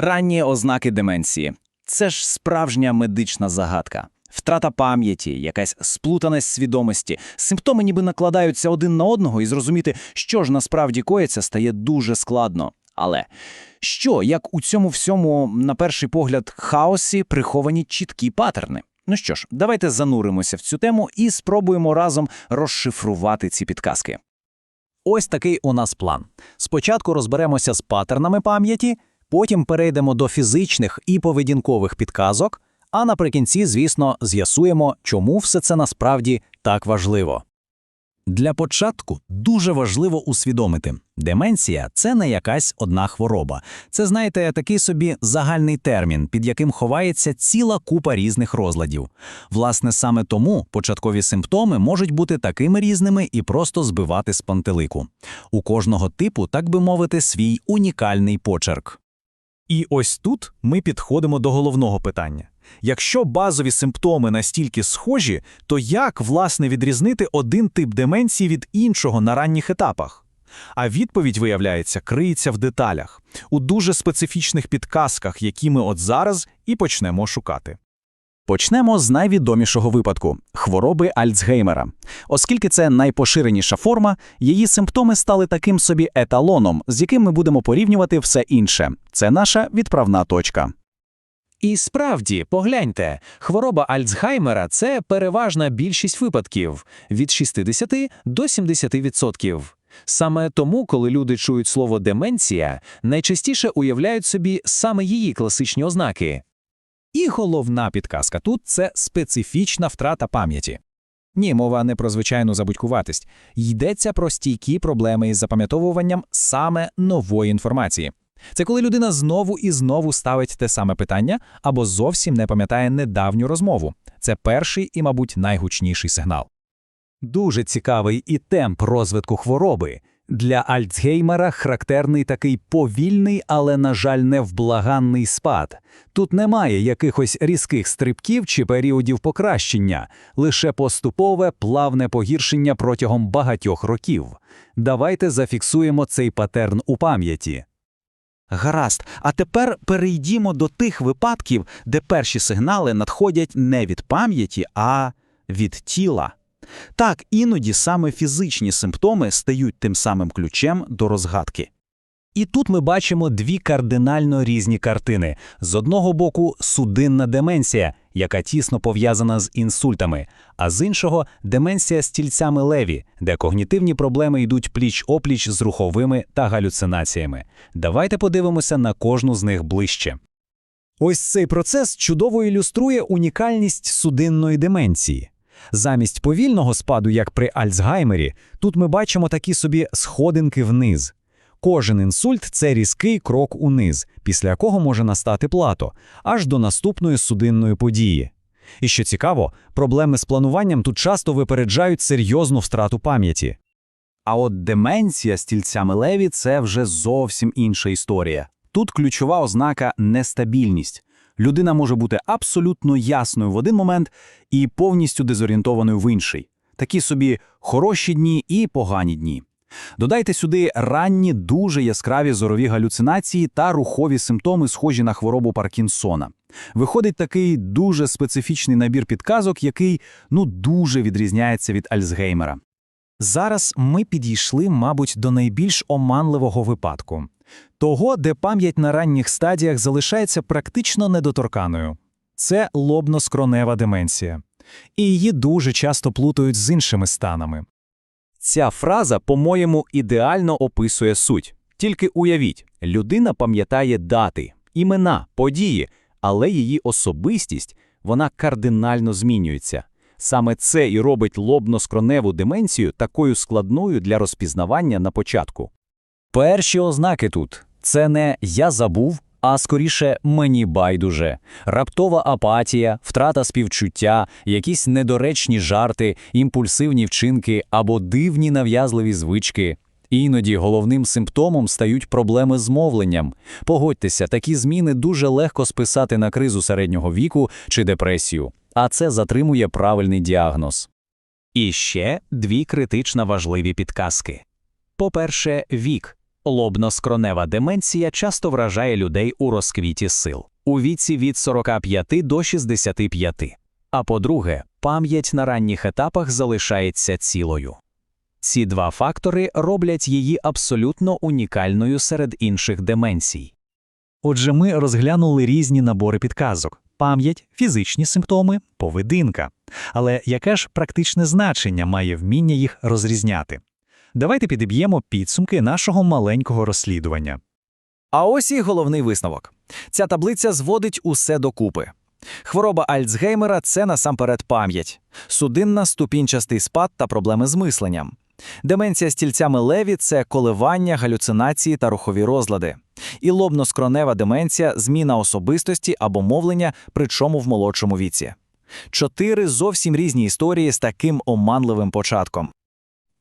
Ранні ознаки деменції це ж справжня медична загадка. Втрата пам'яті, якась сплутаність свідомості, симптоми ніби накладаються один на одного, і зрозуміти, що ж насправді коїться, стає дуже складно. Але що, як у цьому всьому, на перший погляд, хаосі приховані чіткі патерни? Ну що ж, давайте зануримося в цю тему і спробуємо разом розшифрувати ці підказки. Ось такий у нас план. Спочатку розберемося з патернами пам'яті, потім перейдемо до фізичних і поведінкових підказок, а наприкінці, звісно, з'ясуємо, чому все це насправді так важливо. Для початку дуже важливо усвідомити, деменція це не якась одна хвороба. Це, знаєте, такий собі загальний термін, під яким ховається ціла купа різних розладів. Власне, саме тому початкові симптоми можуть бути такими різними і просто збивати з пантелику. У кожного типу, так би мовити, свій унікальний почерк. І ось тут ми підходимо до головного питання. Якщо базові симптоми настільки схожі, то як, власне, відрізнити один тип деменції від іншого на ранніх етапах? А відповідь, виявляється, криється в деталях, у дуже специфічних підказках, які ми от зараз і почнемо шукати. Почнемо з найвідомішого випадку хвороби Альцгеймера. Оскільки це найпоширеніша форма, її симптоми стали таким собі еталоном, з яким ми будемо порівнювати все інше. Це наша відправна точка. І справді, погляньте, хвороба Альцгеймера – це переважна більшість випадків – від 60 до 70%. Саме тому, коли люди чують слово «деменція», найчастіше уявляють собі саме її класичні ознаки. І головна підказка тут це специфічна втрата пам'яті. Ні, мова не про звичайну забудькуватість, йдеться про стійкі проблеми із запам'ятовуванням саме нової інформації. Це коли людина знову і знову ставить те саме питання або зовсім не пам'ятає недавню розмову. Це перший і, мабуть, найгучніший сигнал. Дуже цікавий і темп розвитку хвороби. Для Альцгеймера характерний такий повільний, але, на жаль, невблаганний спад. Тут немає якихось різких стрибків чи періодів покращення, лише поступове плавне погіршення протягом багатьох років. Давайте зафіксуємо цей патерн у пам'яті. Гаразд, а тепер перейдімо до тих випадків, де перші сигнали надходять не від пам'яті, а від тіла. Так, іноді саме фізичні симптоми стають тим самим ключем до розгадки. І тут ми бачимо дві кардинально різні картини. З одного боку, судинна деменція, яка тісно пов'язана з інсультами, а з іншого деменція з тільцями леві, де когнітивні проблеми йдуть пліч-опліч з руховими та галюцинаціями. Давайте подивимося на кожну з них ближче. Ось цей процес чудово ілюструє унікальність судинної деменції. Замість повільного спаду, як при Альцгаймері, тут ми бачимо такі собі сходинки вниз. Кожен інсульт це різкий крок униз, після якого може настати плато, аж до наступної судинної події. І що цікаво, проблеми з плануванням тут часто випереджають серйозну втрату пам'яті. А от деменція з тільцями леві це вже зовсім інша історія. Тут ключова ознака нестабільність. Людина може бути абсолютно ясною в один момент і повністю дезорієнтованою в інший. Такі собі хороші дні і погані дні. Додайте сюди ранні, дуже яскраві зорові галюцинації та рухові симптоми, схожі на хворобу Паркінсона. Виходить такий дуже специфічний набір підказок, який ну дуже відрізняється від Альцгеймера. Зараз ми підійшли, мабуть, до найбільш оманливого випадку того, де пам'ять на ранніх стадіях залишається практично недоторканою. Це лобно-скронева деменція. І її дуже часто плутають з іншими станами. Ця фраза, по-моєму, ідеально описує суть. Тільки уявіть, людина пам'ятає дати, імена, події, але її особистість вона кардинально змінюється. Саме це і робить лобно-скроневу деменцію такою складною для розпізнавання на початку. Перші ознаки тут це не я забув, а скоріше мені байдуже, раптова апатія, втрата співчуття, якісь недоречні жарти, імпульсивні вчинки або дивні нав'язливі звички. Іноді головним симптомом стають проблеми з мовленням. Погодьтеся, такі зміни дуже легко списати на кризу середнього віку чи депресію, а це затримує правильний діагноз. І ще дві критично важливі підказки. По-перше, вік. Лобно-скронева деменція часто вражає людей у розквіті сил у віці від 45 до 65. А по-друге, пам'ять на ранніх етапах залишається цілою. Ці два фактори роблять її абсолютно унікальною серед інших деменцій. Отже, ми розглянули різні набори підказок: пам'ять, фізичні симптоми, поведінка. Але яке ж практичне значення має вміння їх розрізняти? Давайте підіб'ємо підсумки нашого маленького розслідування. А ось і головний висновок. Ця таблиця зводить усе докупи. Хвороба Альцгеймера – це насамперед пам'ять, судинна ступінчастий спад та проблеми з мисленням. Деменція з тільцями Леві – це коливання, галюцинації та рухові розлади. І лобно-скронева деменція – зміна особистості або мовлення, причому в молодшому віці. Чотири зовсім різні історії з таким оманливим початком.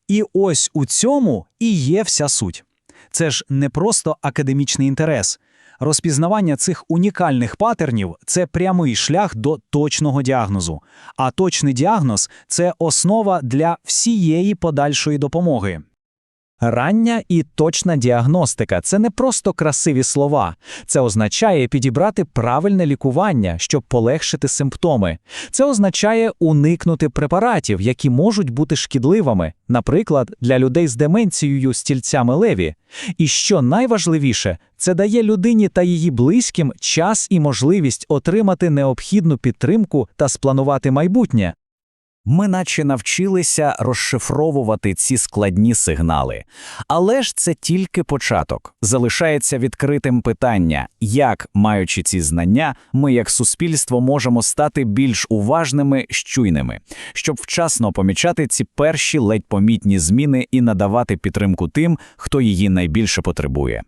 І ось у цьому і є вся суть. Це ж не просто академічний інтерес. Розпізнавання цих унікальних патернів це прямий шлях до точного діагнозу. А точний діагноз це основа для всієї подальшої допомоги. Рання і точна діагностика це не просто красиві слова. Це означає підібрати правильне лікування, щоб полегшити симптоми. Це означає уникнути препаратів, які можуть бути шкідливими, наприклад, для людей з деменцією стільцями леві. І що найважливіше, це дає людині та її близьким час і можливість отримати необхідну підтримку та спланувати майбутнє. Ми наче навчилися розшифровувати ці складні сигнали. Але ж це тільки початок. Залишається відкритим питання, як, маючи ці знання, ми як суспільство можемо стати більш уважними, щуйними, щоб вчасно помічати ці перші ледь помітні зміни і надавати підтримку тим, хто її найбільше потребує.